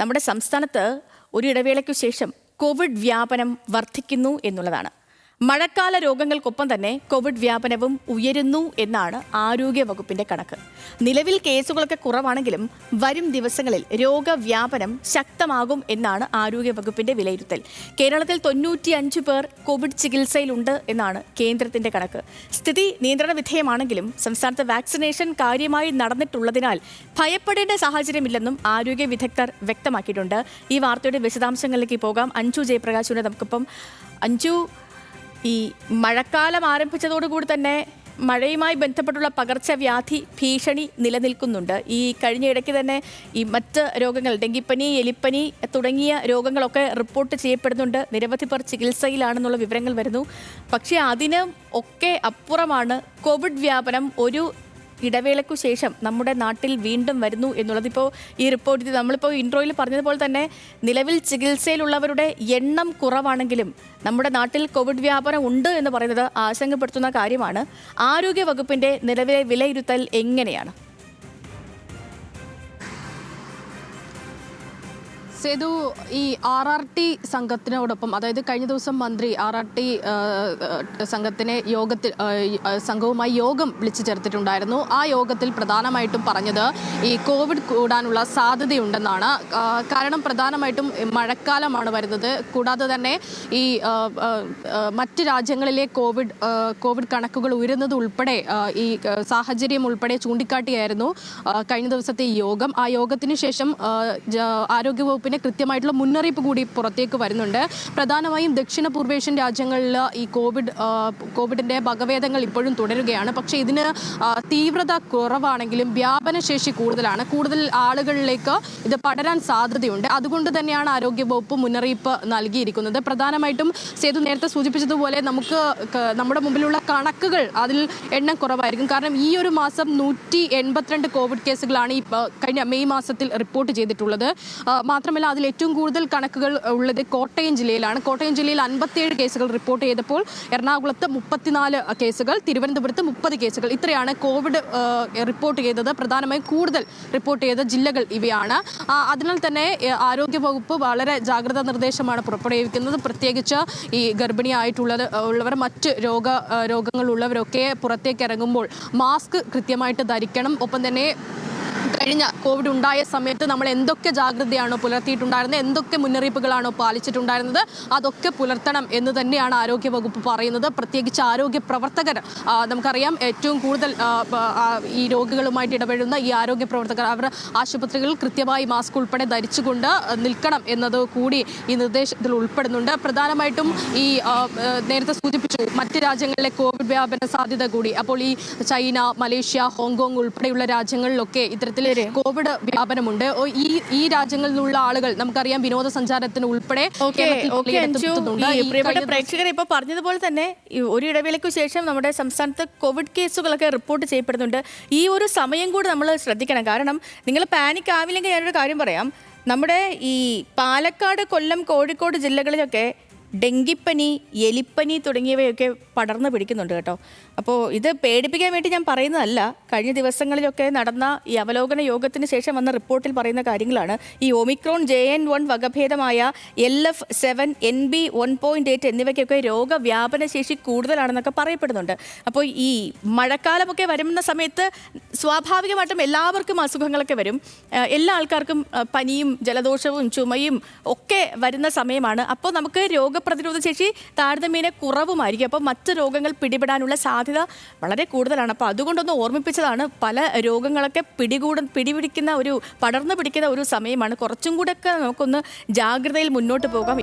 നമ്മുടെ സംസ്ഥാനത്ത് ഒരു ഇടവേളയ്ക്കു ശേഷം കോവിഡ് വ്യാപനം വർദ്ധിക്കുന്നു എന്നുള്ളതാണ്. മഴക്കാല രോഗങ്ങൾക്കൊപ്പം തന്നെ കോവിഡ് വ്യാപനവും ഉയരുന്നു എന്നാണ് ആരോഗ്യ വകുപ്പിന്റെ കണക്ക്. നിലവിൽ കേസുകളൊക്കെ കുറവാണെങ്കിലും വരും ദിവസങ്ങളിൽ രോഗവ്യാപനം ശക്തമാകും എന്നാണ് ആരോഗ്യ വകുപ്പിന്റെ വിലയിരുത്തൽ. കേരളത്തിൽ തൊണ്ണൂറ്റിയഞ്ച് പേർ കോവിഡ് ചികിത്സയിലുണ്ട് എന്നാണ് കേന്ദ്രത്തിന്റെ കണക്ക്. സ്ഥിതി നിയന്ത്രണ വിധേയമാണെങ്കിലും സംസ്ഥാനത്ത് വാക്സിനേഷൻ കാര്യമായി നടന്നിട്ടുള്ളതിനാൽ ഭയപ്പെടേണ്ട സാഹചര്യമില്ലെന്നും ആരോഗ്യ വിദഗ്ധർ വ്യക്തമാക്കിയിട്ടുണ്ട്. ഈ വാർത്തയുടെ വിശദാംശങ്ങളിലേക്ക് പോകാം. അഞ്ചു ജയപ്രകാശിനെ നമുക്കിപ്പം അഞ്ജു ഈ മഴക്കാലം ആരംഭിച്ചതോടുകൂടി തന്നെ മഴയുമായി ബന്ധപ്പെട്ടുള്ള പകർച്ചവ്യാധി ഭീഷണി നിലനിൽക്കുന്നുണ്ട്. ഈ കഴിഞ്ഞ ഇടയ്ക്ക് തന്നെ ഈ മറ്റ് രോഗങ്ങൾ ഡെങ്കിപ്പനി എലിപ്പനി തുടങ്ങിയ രോഗങ്ങളൊക്കെ റിപ്പോർട്ട് ചെയ്യപ്പെടുന്നുണ്ട്. നിരവധി പേർ ചികിത്സയിലാണെന്നുള്ള വിവരങ്ങൾ വരുന്നു. പക്ഷേ അതിന് ഒക്കെ അപ്പുറമാണ് കോവിഡ് വ്യാപനം ഒരു ഇടവേളയ്ക്കു ശേഷം നമ്മുടെ നാട്ടിൽ വീണ്ടും വരുന്നു എന്നുള്ളത് ഇപ്പോൾ ഈ റിപ്പോർട്ട് ഇത് നമ്മളിപ്പോൾ ഇൻട്രോയിൽ പറഞ്ഞതുപോലെ തന്നെ നിലവിൽ ചികിത്സയിലുള്ളവരുടെ എണ്ണം കുറവാണെങ്കിലും നമ്മുടെ നാട്ടിൽ കോവിഡ് വ്യാപനം ഉണ്ട് എന്ന് പറയുന്നത് ആശങ്കപ്പെടുത്തുന്ന കാര്യമാണ്. ആരോഗ്യ വകുപ്പിന്റെ നിലവിലെ വിലയിരുത്തൽ എങ്ങനെയാണ്? സേതു ഈ ആർ ആർ ടി സംഘത്തിനോടൊപ്പം അതായത് കഴിഞ്ഞ ദിവസം മന്ത്രി ആർ ആർ ടി സംഘത്തിനെ യോഗത്തിൽ സംഘവുമായി യോഗം വിളിച്ചു ചേർത്തിട്ടുണ്ടായിരുന്നു. ആ യോഗത്തിൽ പ്രധാനമായിട്ടും പറഞ്ഞത് ഈ കോവിഡ് കൂടാനുള്ള സാധ്യതയുണ്ടെന്നാണ്. കാരണം പ്രധാനമായിട്ടും മഴക്കാലമാണ് വരുന്നത്. കൂടാതെ തന്നെ ഈ മറ്റ് രാജ്യങ്ങളിലെ കോവിഡ് കോവിഡ് കണക്കുകൾ ഉയരുന്നത് ഉൾപ്പെടെ ഈ സാഹചര്യം ഉൾപ്പെടെ ചൂണ്ടിക്കാട്ടിയായിരുന്നു കഴിഞ്ഞ ദിവസത്തെ യോഗം. ആ യോഗത്തിന് ശേഷം ആ, ആരോഗ്യവകുപ്പിന് കൃത്യമായിട്ടുള്ള മുന്നറിയിപ്പ് കൂടി പുറത്തേക്ക് വരുന്നുണ്ട്. പ്രധാനമായും ദക്ഷിണ പൂർവേഷ്യൻ രാജ്യങ്ങളിൽ ഈ കോവിഡ് കോവിഡിന്റെ വകഭേദങ്ങൾ ഇപ്പോഴും തുടരുകയാണ്. പക്ഷേ ഇതിന് തീവ്രത കുറവാണെങ്കിലും വ്യാപനശേഷി കൂടുതലാണ്. കൂടുതൽ ആളുകളിലേക്ക് ഇത് പടരാൻ സാധ്യതയുണ്ട്. അതുകൊണ്ട് തന്നെയാണ് ആരോഗ്യവകുപ്പ് മുന്നറിയിപ്പ് നൽകിയിരിക്കുന്നത്. പ്രധാനമായിട്ടും സേതു നേരത്തെ സൂചിപ്പിച്ചതുപോലെ നമുക്ക് നമ്മുടെ മുമ്പിലുള്ള കണക്കുകൾ അതിൽ എണ്ണം കുറവായിരിക്കും. കാരണം ഈ ഒരു മാസം നൂറ്റി കോവിഡ് കേസുകളാണ് ഈ കഴിഞ്ഞ മെയ് മാസത്തിൽ റിപ്പോർട്ട് ചെയ്തിട്ടുള്ളത്. ആ, മാത്രമല്ല അതിൽ ഏറ്റവും കൂടുതൽ കണക്കുകൾ ഉള്ളത് കോട്ടയം ജില്ലയിലാണ്. കോട്ടയം ജില്ലയിൽ അൻപത്തിയേഴ് കേസുകൾ റിപ്പോർട്ട് ചെയ്തപ്പോൾ എറണാകുളത്ത് മുപ്പത്തിനാല് കേസുകൾ തിരുവനന്തപുരത്ത് മുപ്പത് കേസുകൾ. ഇത്രയാണ് കോവിഡ് റിപ്പോർട്ട് ചെയ്തത്. പ്രധാനമായും കൂടുതൽ റിപ്പോർട്ട് ചെയ്ത ജില്ലകൾ ഇവയാണ്. അതിനാൽ തന്നെ ആരോഗ്യ ആരോഗ്യവകുപ്പ് വളരെ ജാഗ്രതാ നിർദ്ദേശമാണ് പുറപ്പെടുവിക്കുന്നത്. പ്രത്യേകിച്ച് ഈ ഗർഭിണിയായിട്ടുള്ളത് ഉള്ളവർ മറ്റ് രോഗ രോഗങ്ങളുള്ളവരൊക്കെ പുറത്തേക്ക് ഇറങ്ങുമ്പോൾ മാസ്ക് കൃത്യമായിട്ട് ധരിക്കണം. ഒപ്പം തന്നെ കഴിഞ്ഞ കോവിഡ് ഉണ്ടായ സമയത്ത് നമ്മൾ എന്തൊക്കെ ജാഗ്രതയാണോ പുലർത്തിയിട്ടുണ്ടായിരുന്നത്? എന്തൊക്കെ മുന്നറിയിപ്പുകളാണോ പാലിച്ചിട്ടുണ്ടായിരുന്നത്? അതൊക്കെ പുലർത്തണം എന്ന് തന്നെയാണ് ആരോഗ്യ വകുപ്പ് പറയുന്നത്. പ്രത്യേകിച്ച് ആരോഗ്യ പ്രവർത്തകർ നമുക്കറിയാം ഏറ്റവും കൂടുതൽ ഈ രോഗികളുമായിട്ട് ഇടപെടുന്ന ഈ ആരോഗ്യ പ്രവർത്തകർ അവർ ആശുപത്രികളിൽ കൃത്യമായി മാസ്ക് ഉൾപ്പെടെ ധരിച്ചുകൊണ്ട് നിൽക്കണം എന്നത് കൂടി ഈ നിർദ്ദേശത്തിൽ ഉൾപ്പെടുന്നുണ്ട്. പ്രധാനമായിട്ടും ഈ നേരത്തെ സൂചിപ്പിച്ചു മറ്റ് രാജ്യങ്ങളിലെ കോവിഡ് വ്യാപന സാധ്യത കൂടി. അപ്പോൾ ഈ ചൈന മലേഷ്യ ഹോങ്കോങ് ഉൾപ്പെടെയുള്ള രാജ്യങ്ങളിലൊക്കെ ഇത്തരത്തിൽ കോവിഡ് വ്യാപനമുണ്ട്. ഈ ഈ രാജ്യങ്ങളിൽ നിന്നുള്ള ആളുകൾ നമുക്കറിയാം വിനോദസഞ്ചാരത്തിന് ഉൾപ്പെടെ പ്രിയപ്പെട്ട പ്രേക്ഷകർ ഇപ്പോൾ പറഞ്ഞതുപോലെ തന്നെ ഒരു ഇടവേളയ്ക്ക് ശേഷം നമ്മുടെ സംസ്ഥാനത്ത് കോവിഡ് കേസുകളൊക്കെ റിപ്പോർട്ട് ചെയ്യപ്പെടുന്നുണ്ട്. ഈ ഒരു സമയം കൂടി നമ്മൾ ശ്രദ്ധിക്കണം. കാരണം നിങ്ങൾ പാനിക് ആവില്ലെങ്കിൽ ഞാനൊരു കാര്യം പറയാം. നമ്മുടെ ഈ പാലക്കാട് കൊല്ലം കോഴിക്കോട് ജില്ലകളിലൊക്കെ ഡെങ്കിപ്പനി എലിപ്പനി തുടങ്ങിയവയൊക്കെ പടർന്നു പിടിക്കുന്നുണ്ട് കേട്ടോ. അപ്പോൾ ഇത് പേടിപ്പിക്കാൻ വേണ്ടി ഞാൻ പറയുന്നതല്ല. കഴിഞ്ഞ ദിവസങ്ങളിലൊക്കെ നടന്ന ഈ അവലോകന യോഗത്തിന് ശേഷം വന്ന റിപ്പോർട്ടിൽ പറയുന്ന കാര്യങ്ങളാണ്. ഈ Omicron J N one വകഭേദമായ L F seven N B one point eight എന്നിവയ്ക്കൊക്കെ രോഗവ്യാപന ശേഷി കൂടുതലാണെന്നൊക്കെ പറയപ്പെടുന്നുണ്ട്. അപ്പോൾ ഈ മഴക്കാലമൊക്കെ വരുന്ന സമയത്ത് സ്വാഭാവികമായിട്ടും എല്ലാവർക്കും അസുഖങ്ങളൊക്കെ വരും. എല്ലാ ആൾക്കാർക്കും പനിയും ജലദോഷവും ചുമയും ഒക്കെ വരുന്ന സമയമാണ്. അപ്പോൾ നമുക്ക് രോഗപ്രതിരോധ ശേഷി താരതമ്യേന കുറവുമായിരിക്കും. അപ്പോൾ മറ്റ് രോഗങ്ങൾ പിടിപെടാനുള്ള സാധ്യത വളരെ കൂടുതലാണ്. അപ്പോൾ അതുകൊണ്ടൊന്ന് ഓർമ്മിപ്പിച്ചതാണ് പല രോഗങ്ങളൊക്കെ പിടികൂട പിടിപിടിക്കുന്ന ഒരു പടർന്നു പിടിക്കുന്ന ഒരു സമയമാണ്. കുറച്ചും കൂടെയൊക്കെ നമുക്കൊന്ന് ജാഗ്രതയിൽ മുന്നോട്ട് പോകാം.